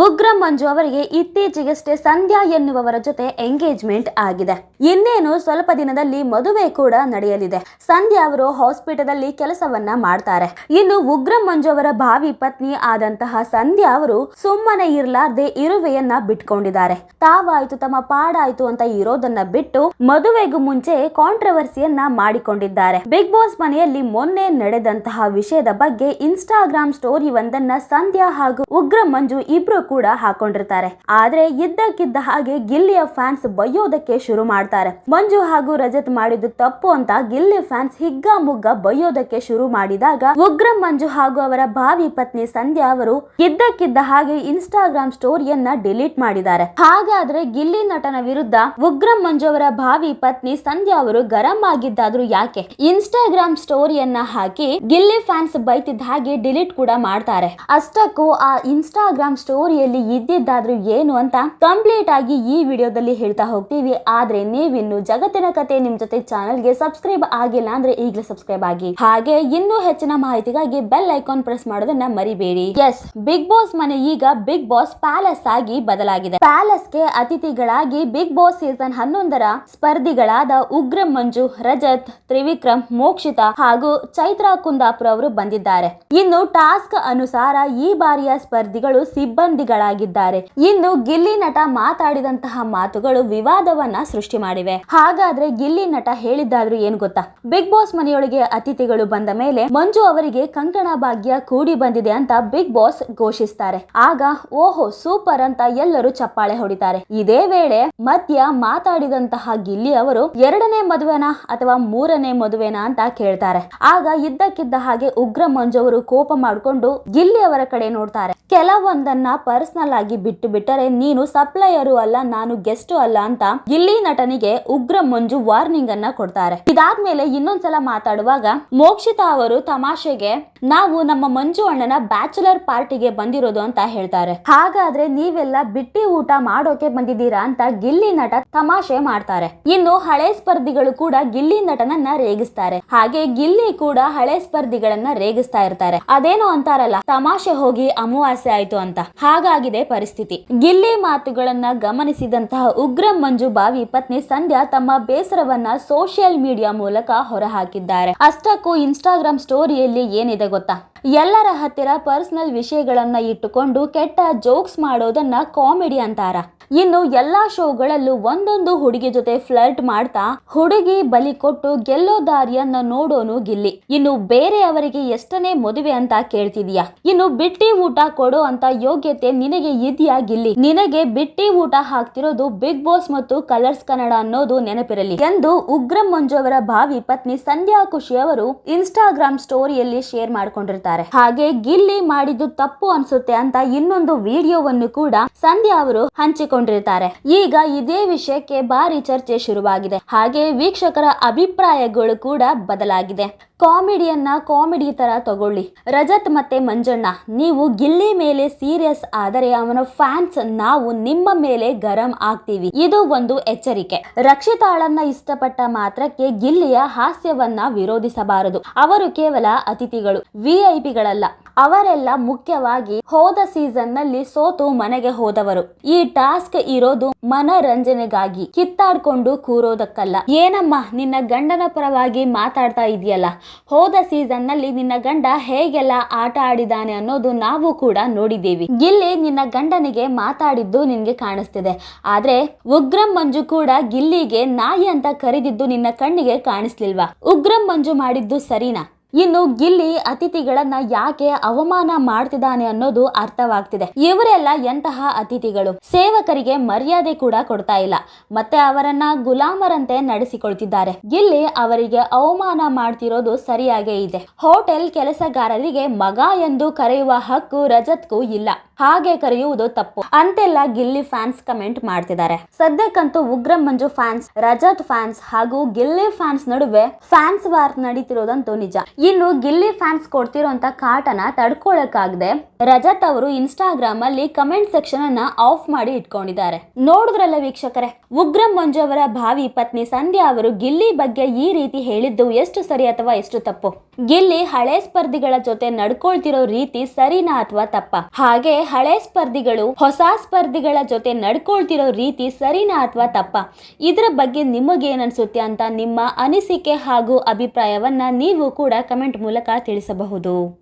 ಉಗ್ರ ಮಂಜು ಅವರಿಗೆ ಇತ್ತೀಚೆಗಷ್ಟೇ ಸಂಧ್ಯಾ ಎನ್ನುವವರ ಜೊತೆ ಎಂಗೇಜ್ಮೆಂಟ್ ಆಗಿದೆ. ಇನ್ನೇನು ಸ್ವಲ್ಪ ದಿನದಲ್ಲಿ ಮದುವೆ ಕೂಡ ನಡೆಯಲಿದೆ. ಸಂಧ್ಯಾ ಅವರು ಹಾಸ್ಪಿಟಲ್ ಕೆಲಸವನ್ನ ಮಾಡ್ತಾರೆ. ಇನ್ನು ಉಗ್ರ ಮಂಜು ಅವರ ಭಾವಿ ಪತ್ನಿ ಆದಂತಹ ಸಂಧ್ಯಾ ಅವರು ಸುಮ್ಮನೆ ಇರ್ಲಾರ್ದೆ ಇರುವೆಯನ್ನ ಬಿಟ್ಕೊಂಡಿದ್ದಾರೆ. ತಾವಾಯ್ತು, ತಮ್ಮ ಪಾಡಾಯ್ತು ಅಂತ ಇರೋದನ್ನ ಬಿಟ್ಟು ಮದುವೆಗೂ ಮುಂಚೆ ಕಾಂಟ್ರವರ್ಸಿಯನ್ನ ಮಾಡಿಕೊಂಡಿದ್ದಾರೆ. ಬಿಗ್ ಬಾಸ್ ಮನೆಯಲ್ಲಿ ಮೊನ್ನೆ ನಡೆದಂತಹ ವಿಷಯದ ಬಗ್ಗೆ ಇನ್ಸ್ಟಾಗ್ರಾಮ್ ಸ್ಟೋರಿ ಒಂದನ್ನ ಸಂಧ್ಯಾ ಹಾಗೂ ಉಗ್ರ ಮಂಜು ಇಬ್ರು ಕೂಡ ಹಾಕೊಂಡಿರ್ತಾರೆ. ಆದ್ರೆ ಇದ್ದಕ್ಕಿದ್ದ ಹಾಗೆ ಗಿಲ್ಲಿಯ ಫ್ಯಾನ್ಸ್ ಬೈಯೋದಕ್ಕೆ ಶುರು ಮಾಡ್ತಾರೆ. ಮಂಜು ಹಾಗೂ ರಜತ್ ಮಾಡಿದ್ದು ತಪ್ಪು ಅಂತ ಗಿಲ್ಲಿ ಫ್ಯಾನ್ಸ್ ಹಿಗ್ಗ ಮುಗ್ಗ ಬೈಯೋದಕ್ಕೆ ಶುರು ಮಾಡಿದಾಗ ಉಗ್ರ ಮಂಜು ಹಾಗೂ ಅವರ ಭಾವಿ ಪತ್ನಿ ಸಂಧ್ಯಾ ಅವರು ಇದ್ದಕ್ಕಿದ್ದ ಹಾಗೆ ಇನ್ಸ್ಟಾಗ್ರಾಮ್ ಸ್ಟೋರಿಯನ್ನ ಡಿಲೀಟ್ ಮಾಡಿದ್ದಾರೆ. ಹಾಗಾದ್ರೆ ಗಿಲ್ಲಿ ನಟನ ವಿರುದ್ಧ ಉಗ್ರ ಮಂಜು ಅವರ ಭಾವಿ ಪತ್ನಿ ಸಂಧ್ಯಾ ಅವರು ಗರಂ ಆಗಿದ್ದಾದ್ರೂ ಯಾಕೆ? ಇನ್ಸ್ಟಾಗ್ರಾಮ್ ಸ್ಟೋರಿಯನ್ನ ಹಾಕಿ ಗಿಲ್ಲಿ ಫ್ಯಾನ್ಸ್ ಬೈತಿದ್ದ ಹಾಗೆ ಡಿಲೀಟ್ ಕೂಡ ಮಾಡ್ತಾರೆ. ಅಷ್ಟಕ್ಕೂ ಆ ಇನ್ಸ್ಟಾಗ್ರಾಮ್ ಸ್ಟೋರಿಯಲ್ಲಿ ಇದ್ದಿದ್ದಾದ್ರೂ ಏನು ಅಂತ ಕಂಪ್ಲೀಟ್ ಆಗಿ ಈ ವಿಡಿಯೋದಲ್ಲಿ ಹೇಳ್ತಾ ಹೋಗ್ತೀವಿ. ಆದ್ರೆ ನೀವಿನ್ನು ಜಗತ್ತಿನ ಕತೆ ನಿಮ್ ಜೊತೆ ಚಾನಲ್ಗೆ ಸಬ್ಸ್ಕ್ರೈಬ್ ಆಗಿಲ್ಲ ಅಂದ್ರೆ ಈಗಲೇ ಸಬ್ಸ್ಕ್ರೈಬ್ ಆಗಿ. ಹಾಗೆ ಇನ್ನೂ ಹೆಚ್ಚಿನ ಮಾಹಿತಿಗಾಗಿ ಬೆಲ್ ಐಕಾನ್ ಪ್ರೆಸ್ ಮಾಡೋದನ್ನ ಮರಿಬೇಡಿ. ಎಸ್ ಬಿಗ್ ಬಾಸ್ ಮನೆ ಈಗ ಬಿಗ್ ಬಾಸ್ ಪ್ಯಾಲೇಸ್ ಆಗಿ ಬದಲಾಗಿದೆ. ಪ್ಯಾಲೇಸ್ಗೆ ಅತಿಥಿಗಳಾಗಿ ಬಿಗ್ ಬಾಸ್ ಸೀಸನ್ ಹನ್ನೊಂದರ ಸ್ಪರ್ಧಿಗಳಾದ ಉಗ್ರ ಮಂಜು, ರಜತ್, ತ್ರಿವಿಕ್ರಮ್, ಮೋಕ್ಷಿತಾ ಹಾಗೂ ಚೈತ್ರಾ ಕುಂದಾಪುರ ಅವರು ಬಂದಿದ್ದಾರೆ. ಇನ್ನು ಟಾಸ್ಕ್ ಅನುಸಾರ ಈ ಬಾರಿಯ ಸ್ಪರ್ಧಿಗಳು ಸಿಬ್ಬಂದಿಗಳಾಗಿದ್ದಾರೆ ಇನ್ನು ಗಿಲ್ಲಿ ನಟ ಮಾತಾಡಿದಂತಹ ಮಾತುಗಳು ವಿವಾದವನ್ನ ಸೃಷ್ಟಿ ಮಾಡಿವೆ. ಹಾಗಾದ್ರೆ ಗಿಲ್ಲಿ ನಟ ಹೇಳಿದ್ದಾದ್ರೂ ಏನ್ ಗೊತ್ತಾ? ಬಿಗ್ ಬಾಸ್ ಮನೆಯೊಳಗೆ ಅತಿಥಿಗಳು ಬಂದ ಮೇಲೆ ಮಂಜು ಅವರಿಗೆ ಕಂಕಣ ಭಾಗ್ಯ ಕೂಡಿ ಬಂದಿದೆ ಅಂತ ಬಿಗ್ ಬಾಸ್ ಘೋಷಿಸ್ತಾರೆ. ಆಗ ಓಹೋ ಸೂಪರ್ ಅಂತ ಎಲ್ಲರೂ ಚಪ್ಪಾಳೆ ಹೊಡಿತಾರೆ. ಇದೇ ವೇಳೆ ಮಧ್ಯ ಮಾತಾಡಿದಂತಹ ಗಿಲ್ಲಿ ಅವರು ಎರಡನೇ ಮದುವೆನಾ ಅಥವಾ ಮೂರನೇ ಮದುವೆನಾ ಅಂತ ಕೇಳ್ತಾರೆ. ಆಗ ಇದ್ದಕ್ಕಿದ್ದ ಹಾಗೆ ಉಗ್ರ ಮಂಜು ಅವರು ಕೋಪ ಮಾಡಿಕೊಂಡು ಗಿಲ್ಲಿ ಅವರ ಕಡೆ ನೋಡ್ತಾರೆ. ಕೆಲವೊಂದನ್ನ ಪರ್ಸನಲ್ ಆಗಿ ಬಿಟ್ಟು ಬಿಟ್ಟರೆ ನೀನು ಸಪ್ಲೈಯರು ಅಲ್ಲ, ನಾನು ಗೆಸ್ಟ್ ಅಲ್ಲ ಅಂತ ಗಿಲ್ಲಿ ನಟನಿಗೆ ಉಗ್ರ ಮಂಜು ವಾರ್ನಿಂಗ್ ಅನ್ನ ಕೊಡ್ತಾರೆ. ಇದಾದ್ಮೇಲೆ ಇನ್ನೊಂದ್ಸಲ ಮಾತಾಡುವಾಗ ಮೋಕ್ಷಿತಾ ಅವರು ತಮಾಷೆಗೆ, ನಾವು ನಮ್ಮ ಮಂಜು ಅಣ್ಣನ ಬ್ಯಾಚುಲರ್ ಪಾರ್ಟಿಗೆ ಬಂದಿರೋದು ಅಂತ ಹೇಳ್ತಾರೆ. ಹಾಗಾದ್ರೆ ನೀವೆಲ್ಲ ಬಿಟ್ಟಿ ಊಟ ಮಾಡೋಕೆ ಬಂದಿದ್ದೀರಾ ಅಂತ ಗಿಲ್ಲಿ ನಟ ತಮಾಷೆ ಮಾಡ್ತಾರೆ. ಇನ್ನು ಹಳೆ ಸ್ಪರ್ಧಿಗಳು ಕೂಡ ಗಿಲ್ಲಿ ನಟನನ್ನ ರೇಗಿಸ್ತಾರೆ. ಹಾಗೆ ಗಿಲ್ಲಿ ಕೂಡ ಹಳೆ ಸ್ಪರ್ಧಿಗಳನ್ನ ರೇಗಿಸ್ತಾ ಇರ್ತಾರೆ. ಅದೇನೋ ಅಂತಾರಲ್ಲ, ತಮಾಷೆ ಹೋಗಿ ಅಮಾವಾಸ್ಯೆ ಆಯ್ತು ಅಂತ. ಹಾಗಾಗಿದೆ ಪರಿಸ್ಥಿತಿ. ಗಿಲ್ಲಿ ಮಾತುಗಳನ್ನ ಗಮನಿಸಿದಂತಹ ಉಗ್ರ ಮಂಜು ಬಾವಿ ಪತ್ನಿ ಸಂಧ್ಯಾ ತಮ್ಮ ಬೇಸರವನ್ನ ಸೋಷಿಯಲ್ ಮೀಡಿಯಾ ಮೂಲಕ ಹೊರಹಾಕಿದ್ದಾರೆ. ಅಷ್ಟಕ್ಕೂ ಇನ್ಸ್ಟಾಗ್ರಾಮ್ ಸ್ಟೋರಿಯಲ್ಲಿ ಏನಿದೆ ಗೊತ್ತಾ? ಎಲ್ಲರ ಹತ್ತಿರ ಪರ್ಸನಲ್ ವಿಷಯಗಳನ್ನ ಇಟ್ಟುಕೊಂಡು ಕೆಟ್ಟ ಜೋಕ್ಸ್ ಮಾಡೋದನ್ನ ಕಾಮಿಡಿ ಅಂತಾರ. ಇನ್ನು ಎಲ್ಲಾ ಶೋಗಳಲ್ಲೂ ಒಂದೊಂದು ಹುಡುಗಿ ಜೊತೆ ಫ್ಲರ್ಟ್ ಮಾಡ್ತಾ ಹುಡುಗಿ ಬಲಿ ಕೊಟ್ಟು ಗೆಲ್ಲೋ ದಾರಿಯನ್ನ ನೋಡೋನು ಗಿಲ್ಲಿ. ಇನ್ನು ಬೇರೆಯವರಿಗೆ ಎಷ್ಟನೇ ಮದುವೆ ಅಂತ ಕೇಳ್ತಿದೀಯಾ? ಇನ್ನು ಬಿಟ್ಟಿ ಊಟ ಕೊಡೋ ಅಂತ ಯೋಗ್ಯತೆ ನಿನಗೆ ಇದೆಯಾ ಗಿಲ್ಲಿ ನಿನಗೆ ಬಿಟ್ಟಿ ಊಟ ಹಾಕ್ತಿರೋದು ಬಿಗ್ ಬಾಸ್ ಮತ್ತು ಕಲರ್ಸ್ ಕನ್ನಡ ಅನ್ನೋದು ನೆನಪಿರಲಿ ಎಂದು ಉಗ್ರ ಮಂಜು ಅವರ ಭಾವಿ ಪತ್ನಿ ಸಂಧ್ಯಾ ಖುಷಿ ಅವರು ಇನ್ಸ್ಟಾಗ್ರಾಮ್ ಸ್ಟೋರಿಯಲ್ಲಿ ಶೇರ್ ಮಾಡ್ಕೊಂಡಿರ್ತಾರೆ. ಹಾಗೆ ಗಿಲ್ಲಿ ಮಾಡಿದ್ದು ತಪ್ಪು ಅನ್ಸುತ್ತೆ ಅಂತ ಇನ್ನೊಂದು ವಿಡಿಯೋವನ್ನು ಕೂಡ ಸಂಧ್ಯಾ ಅವರು ಹಂಚಿಕೊಂಡಿರ್ತಾರೆ. ಈಗ ಇದೇ ವಿಷಯಕ್ಕೆ ಭಾರಿ ಚರ್ಚೆ ಶುರುವಾಗಿದೆ. ಹಾಗೆ ವೀಕ್ಷಕರ ಅಭಿಪ್ರಾಯಗಳು ಕೂಡ ಬದಲಾಗಿದೆ. ಕಾಮಿಡಿಯನ್ನ ಕಾಮಿಡಿ ತರ ತಗೊಳ್ಳಿ. ರಜತ್ ಮತ್ತೆ ಮಂಜಣ್ಣ, ನೀವು ಗಿಲ್ಲಿ ಮೇಲೆ ಸೀರಿಯಸ್ ಆದರೆ ಅವನ ಫ್ಯಾನ್ಸ್ ನಾವು ನಿಮ್ಮ ಮೇಲೆ ಗರಂ ಆಗ್ತೀವಿ. ಇದು ಒಂದು ಎಚ್ಚರಿಕೆ. ರಕ್ಷಿತಾಳನ್ನ ಇಷ್ಟಪಟ್ಟ ಮಾತ್ರಕ್ಕೆ ಗಿಲ್ಲಿಯ ಹಾಸ್ಯವನ್ನ ವಿರೋಧಿಸಬಾರದು. ಅವರು ಕೇವಲ ಅತಿಥಿಗಳು ವಿಐಪಿಗಳಲ್ಲ ಅವರೆಲ್ಲ ಮುಖ್ಯವಾಗಿ ಹೋದ ಸೀಸನ್ನಲ್ಲಿ ಸೋತು ಮನೆಗೆ ಹೋದವರು. ಈ ಟಾಸ್ಕ್ ಇರೋದು ಮನರಂಜನೆಗಾಗಿ. ಕಿತ್ತಾಡ್ಕೊಂಡು ಕೂರೋದಕ್ಕಲ್ಲ. ಏನಮ್ಮ, ನಿನ್ನ ಗಂಡನ ಪರವಾಗಿ ಮಾತಾಡ್ತಾ ಇದೆಯಲ್ಲ ಹೋದ ಸೀಸನ್ನಲ್ಲಿ ನಿನ್ನ ಗಂಡ ಹೇಗೆಲ್ಲ ಆಟ ಆಡಿದಾನೆ ಅನ್ನೋದು ನಾವು ಕೂಡ ನೋಡಿದ್ದೀವಿ. ಗಿಲ್ಲಿ ನಿನ್ನ ಗಂಡನಿಗೆ ಮಾತಾಡಿದ್ದು ನಿನ್ಗೆ ಕಾಣಿಸ್ತಿದೆ. ಆದ್ರೆ ಉಗ್ರಂ ಮಂಜು ಕೂಡ ಗಿಲ್ಲಿಗೆ ನಾಯಿ ಅಂತ ಕರೆದಿದ್ದು ನಿನ್ನ ಕಣ್ಣಿಗೆ ಕಾಣಿಸ್ಲಿಲ್ವಾ? ಉಗ್ರಂ ಮಂಜು ಮಾಡಿದ್ದು ಸರಿನಾ? ಇನ್ನು ಗಿಲ್ಲಿ ಅತಿಥಿಗಳನ್ನ ಯಾಕೆ ಅವಮಾನ ಮಾಡ್ತಿದ್ದಾನೆ ಅನ್ನೋದು ಅರ್ಥವಾಗ್ತಿದೆ. ಇವರೆಲ್ಲ ಎಂತಹ ಅತಿಥಿಗಳು? ಸೇವಕರಿಗೆ ಮರ್ಯಾದೆ ಕೂಡ ಕೊಡ್ತಾ ಇಲ್ಲ. ಮತ್ತೆ ಅವರನ್ನ ಗುಲಾಮರಂತೆ ನಡೆಸಿಕೊಳ್ತಿದ್ದಾರೆ. ಗಿಲ್ಲಿ ಅವರಿಗೆ ಅವಮಾನ ಮಾಡ್ತಿರೋದು ಸರಿಯಾಗೇ ಇದೆ. ಹೋಟೆಲ್ ಕೆಲಸಗಾರರಿಗೆ ಮಗ ಎಂದು ಕರೆಯುವ ಹಕ್ಕು ರಜತ್ಗೂ ಇಲ್ಲ. ಹಾಗೆ ಕರೆಯುವುದು ತಪ್ಪು. ಅಂತೆಲ್ಲ ಗಿಲ್ಲಿ ಫ್ಯಾನ್ಸ್ ಕಮೆಂಟ್ ಮಾಡ್ತಿದ್ದಾರೆ. ಸದ್ಯಕ್ಕಂತೂ ಉಗ್ರ ಮಂಜು ಫ್ಯಾನ್ಸ್, ರಜತ್ ಫ್ಯಾನ್ಸ್ ಹಾಗೂ ಗಿಲ್ಲಿ ಫ್ಯಾನ್ಸ್ ನಡುವೆ ಫ್ಯಾನ್ಸ್ ವಾರ್ ನಡೀತಿರೋದಂತೂ ನಿಜ. ಇನ್ನು ಗಿಲ್ಲಿ ಫ್ಯಾನ್ಸ್ ಕೊಡ್ತಿರೋಂಥ ಕಾಟನ ತಡ್ಕೊಳಕ್ಕಾಗದೆ ರಜತ್ ಅವರು ಇನ್ಸ್ಟಾಗ್ರಾಮ್ ಅಲ್ಲಿ ಕಮೆಂಟ್ ಸೆಕ್ಷನ್ ಅನ್ನ ಆಫ್ ಮಾಡಿ ಇಟ್ಕೊಂಡಿದ್ದಾರೆ. ನೋಡಿದ್ರಲ್ಲ ವೀಕ್ಷಕರೇ, ಉಗ್ರಂ ಮಂಜು ಅವರ ಭಾವಿ ಪತ್ನಿ ಸಂಧ್ಯಾ ಅವರು ಗಿಲ್ಲಿ ಬಗ್ಗೆ ಈ ರೀತಿ ಹೇಳಿದ್ದು ಎಷ್ಟು ಸರಿ ಅಥವಾ ಎಷ್ಟು ತಪ್ಪು? ಗಿಲ್ಲಿ ಹಳೆ ಸ್ಪರ್ಧಿಗಳ ಜೊತೆ ನಡ್ಕೊಳ್ತಿರೋ ರೀತಿ ಸರಿನಾ ಅಥವಾ ತಪ್ಪ? ಹಾಗೆ ಹಳೆ ಸ್ಪರ್ಧಿಗಳು ಹೊಸ ಸ್ಪರ್ಧಿಗಳ ಜೊತೆ ನಡ್ಕೊಳ್ತಿರೋ ರೀತಿ ಸರಿನಾ ಅಥವಾ ತಪ್ಪ? ಇದರ ಬಗ್ಗೆ ನಿಮಗೇನನ್ಸುತ್ತೆ ಅಂತ ನಿಮ್ಮ ಅನಿಸಿಕೆ ಹಾಗೂ ಅಭಿಪ್ರಾಯವನ್ನ ನೀವು ಕೂಡ ಕಮೆಂಟ್ ಮೂಲಕ ತಿಳಿಸಬಹುದು.